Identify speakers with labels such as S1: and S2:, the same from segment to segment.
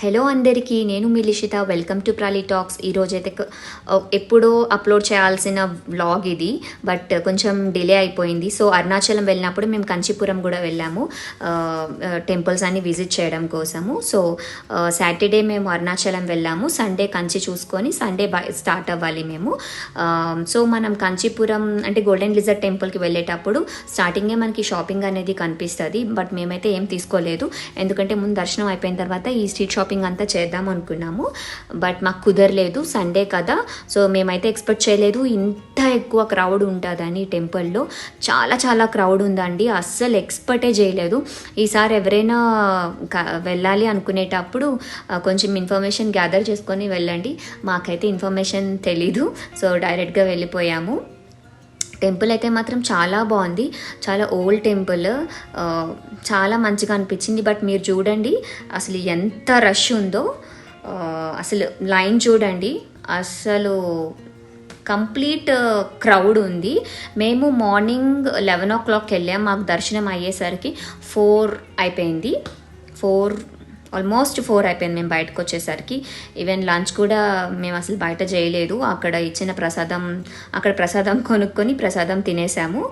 S1: Hello అందరికీ నేను మీ లిషిత. వెల్కమ్ టు ప్రాలీ టాక్స్ ఈరోజు అయితే ఎప్పుడో అప్లోడ్ చేయాల్సిన వ్లాగ్ ఇది బట్ కొంచెం డిలే అయిపోయింది. సో అరుణాచలం వెళ్ళినప్పుడు మేము కంచిపురం కూడా వెళ్ళాము. టెంపుల్స్ అన్ని విజిట్ చేయడం కోసము. సో సాటర్డే మేము అరుణాచలం వెళ్ళాము. సండే కంచి చూసుకొని సండే బై స్టార్ట్ అవ్వాలి మేము. సో మనం కంచీపురం అంటే గోల్డెన్ లిజర్ టెంపుల్కి వెళ్ళేటప్పుడు స్టార్టింగే మనకి షాపింగ్ అనేది కనిపిస్తుంది బట్ మేమైతే ఏం తీసుకోలేదు. ఎందుకంటే ముందు దర్శనం అయిపోయిన తర్వాత ఈ స్ట్రీట్ షాప్ షాపింగ్ అంతా చేద్దాం అనుకున్నాము. బట్ మాకు కుదరలేదు సండే కదా. సో మేమైతే ఎక్స్పెక్ట్ చేయలేదు ఇంత ఎక్కువ క్రౌడ్ ఉంటుందని టెంపుల్లో చాలా చాలా క్రౌడ్ ఉందండి. అస్సలు ఎక్స్పెక్టే చేయలేదు. ఈసారి ఎవరైనా వెళ్ళాలి అనుకునేటప్పుడు కొంచెం ఇన్ఫర్మేషన్ గ్యాదర్ చేసుకొని వెళ్ళండి. మాకైతే ఇన్ఫర్మేషన్ తెలీదు. సో డైరెక్ట్గా వెళ్ళిపోయాము. టెంపుల్ అయితే మాత్రం చాలా బాగుంది. చాలా ఓల్డ్ టెంపుల్. చాలా మంచిగా అనిపించింది. బట్ మీరు చూడండి అసలు ఎంత రష్ ఉందో. అసలు లైన్ చూడండి. అసలు కంప్లీట్ క్రౌడ్ ఉంది. మేము మార్నింగ్ లెవెన్ ఓ క్లాక్కి వెళ్ళాం. మాకు దర్శనం అయ్యేసరికి ఫోర్ అయిపోయింది. ఫోర్ ఆల్మోస్ట్ ఫోర్ అయిపోయింది మేము బయటకు వచ్చేసరికి. ఈవెన్ లంచ్ కూడా మేము అసలు బయట చేయలేదు. అక్కడ ఇచ్చిన ప్రసాదం అక్కడ ప్రసాదం కొనుక్కొని ప్రసాదం తినేసాము.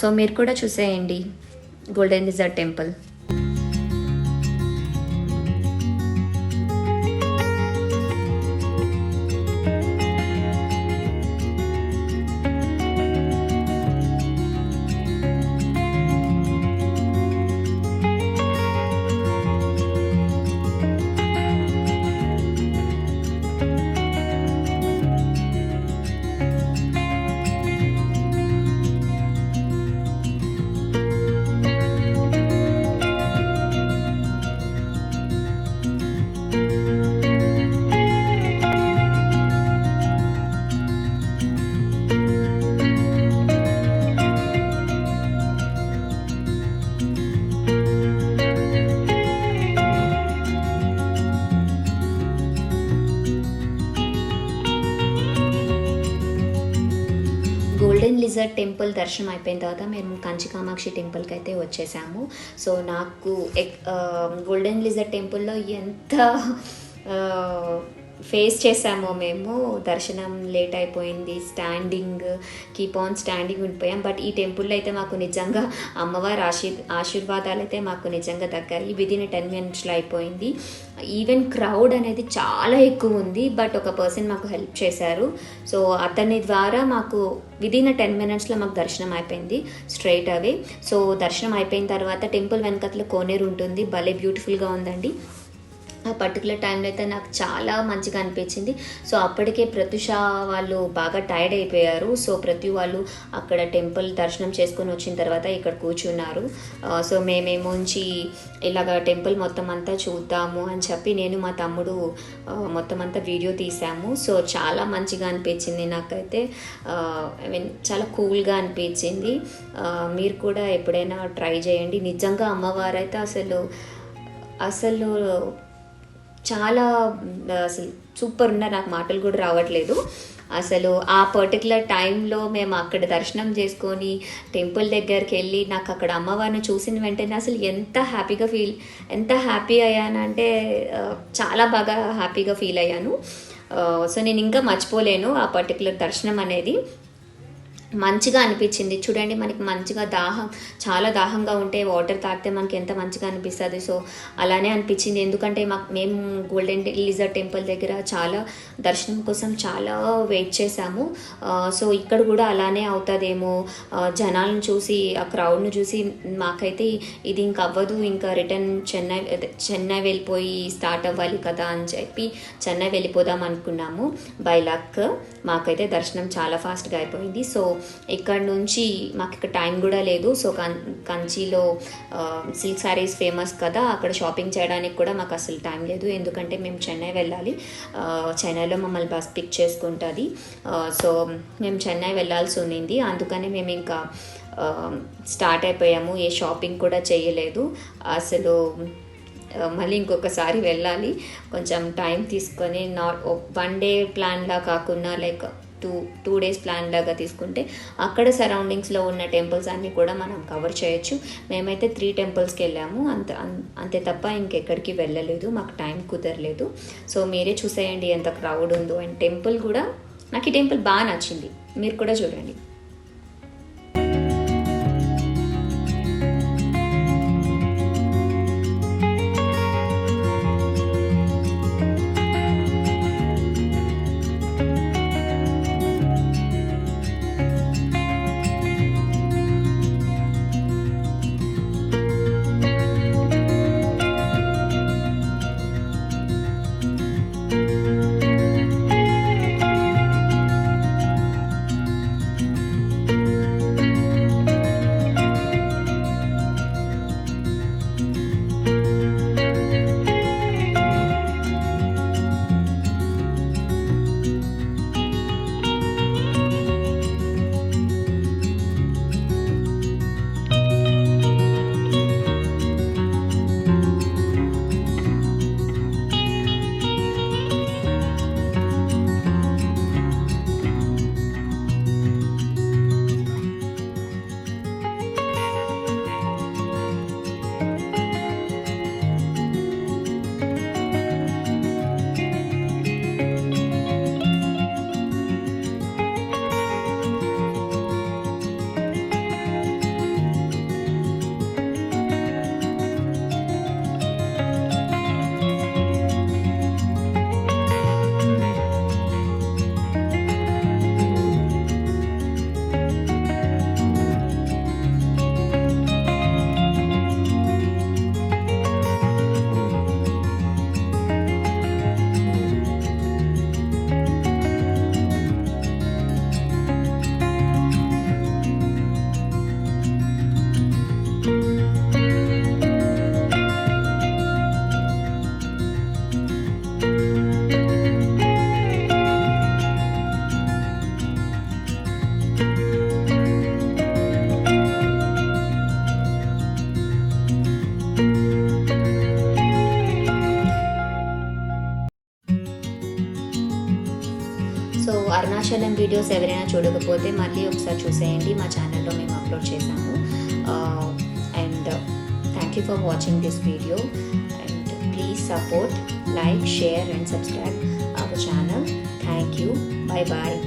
S1: సో మీరు కూడా చూసేయండి. Golden desert temple. టెంపుల్ దర్శనం అయిపోయిన తర్వాత మేము కంచి కామాక్షి టెంపుల్కి అయితే వచ్చేసాము. సో నాకు ఎక్- గోల్డెన్ లిజర్ టెంపుల్లో ఎంత ఫేస్ చేసామో మేము. దర్శనం లేట్ అయిపోయింది. స్టాండింగ్ కీప్ ఆన్ స్టాండింగ్ ఉండిపోయాం. బట్ ఈ టెంపుల్లో అయితే మాకు నిజంగా అమ్మవారి ఆశీ ఆశీర్వాదాలు అయితే మాకు నిజంగా దక్కాయి విదిన్ టెన్ మినిట్స్లో అయిపోయింది. ఈవెన్ క్రౌడ్ అనేది చాలా ఎక్కువ ఉంది. బట్ ఒక పర్సన్ మాకు హెల్ప్ చేశారు. సో అతని ద్వారా మాకు విదిన్ టెన్ మినిట్స్లో మాకు దర్శనం అయిపోయింది. స్ట్రైట్ అవే సో దర్శనం అయిపోయిన తర్వాత టెంపుల్ వెనకతలో కోనేరు ఉంటుంది. భలే బ్యూటిఫుల్గా ఉందండి. ఆ పర్టికులర్ టైంలో అయితే నాకు చాలా మంచిగా అనిపించింది. సో అప్పటికే ప్రత్యుష వాళ్ళు బాగా టైర్డ్ అయిపోయారు. సో ప్రతి వాళ్ళు అక్కడ టెంపుల్ దర్శనం చేసుకొని వచ్చిన తర్వాత ఇక్కడ కూర్చున్నారు. సో సో మేమేమోంచి ఇలాగ టెంపుల్ మొత్తం అంతా చూద్దాము అని చెప్పి నేను మా తమ్ముడు మొత్తం అంతా వీడియో తీసాము. సో చాలా మంచిగా అనిపించింది నాకైతే. ఐ మీన్ చాలా కూల్గా అనిపించింది. మీరు కూడా ఎప్పుడైనా ట్రై చేయండి. నిజంగా అమ్మవారు అయితే అసలు అసలు చాలా అసలు సూపర్ ఉన్నారు నాకు మాటలు కూడా రావట్లేదు. అసలు ఆ పర్టికులర్ టైంలో మేము అక్కడ దర్శనం చేసుకొని టెంపుల్ దగ్గరికి వెళ్ళి నాకు అక్కడ అమ్మవారిని చూసిన వెంటనే అసలు ఎంత హ్యాపీగా ఫీల్ ఎంత హ్యాపీ అయ్యానంటే చాలా బాగా హ్యాపీగా ఫీల్ అయ్యాను. సో నేను ఇంకా మర్చిపోలేను ఆ పర్టికులర్ దర్శనం అనేది. మంచిగా అనిపించింది. చూడండి మనకి మంచిగా దాహం చాలా దాహంగా ఉంటే వాటర్ తాగితే మనకి ఎంత మంచిగా అనిపిస్తుంది. సో అలానే అనిపించింది. ఎందుకంటే మాకు మేము గోల్డెన్ లిజర్ టెంపుల్ దగ్గర చాలా దర్శనం కోసం చాలా వెయిట్ చేశాము. సో ఇక్కడ కూడా అలానే అవుతుందేమో. జనాలను చూసి ఆ క్రౌడ్ను చూసి మాకైతే ఇది ఇంక అవ్వదు. ఇంకా రిటర్న్ చెన్నై చెన్నై వెళ్ళిపోయి స్టార్ట్ అవ్వాలి కదా అని చెప్పి చెన్నై వెళ్ళిపోదాం అనుకున్నాము. బై లక్ మాకైతే దర్శనం చాలా ఫాస్ట్గా అయిపోయింది. సో ఇక్కడ నుంచి మాకు ఇక్కడ టైం కూడా లేదు. సో కం కంచిలో సిల్క్ శారీస్ ఫేమస్ కదా అక్కడ షాపింగ్ చేయడానికి కూడా మాకు అసలు టైం లేదు. ఎందుకంటే మేము చెన్నై వెళ్ళాలి. చెన్నైలో మమ్మల్ని బస్ పిక్ చేసుకుంటుంది. సో మేము చెన్నై వెళ్ళాల్సి ఉండింది అందుకని మేము ఇంకా స్టార్ట్ అయిపోయాము. ఏ షాపింగ్ కూడా చేయలేదు. అసలు మళ్ళీ ఇంకొకసారి వెళ్ళాలి. కొంచెం టైం తీసుకొని నాట్ వన్ డే ప్లాన్లా కాకుండా like two two days plan లాగా తీసుకుంటే అక్కడ సరౌండింగ్స్లో ఉన్న టెంపుల్స్ అన్నీ కూడా మనం కవర్ చేయొచ్చు. మేమైతే త్రీ టెంపుల్స్కి వెళ్ళాము. అంత అంతే తప్ప ఇంకెక్కడికి వెళ్ళలేదు. మాకు టైం కుదరలేదు. సో మీరే చూసేయండి ఎంత క్రౌడ్ ఉందో. అండ్ టెంపుల్ కూడా నాకు ఈ టెంపుల్ బాగా నచ్చింది. మీరు కూడా చూడండి. వీడియోస్ ఎవరైనా చూడకపోతే మళ్ళీ ఒకసారి చూసేయండి. మా ఛానల్లో మేము అప్లోడ్ చేశాము. And thank you for watching this video and please support like share and subscribe our channel thank you bye bye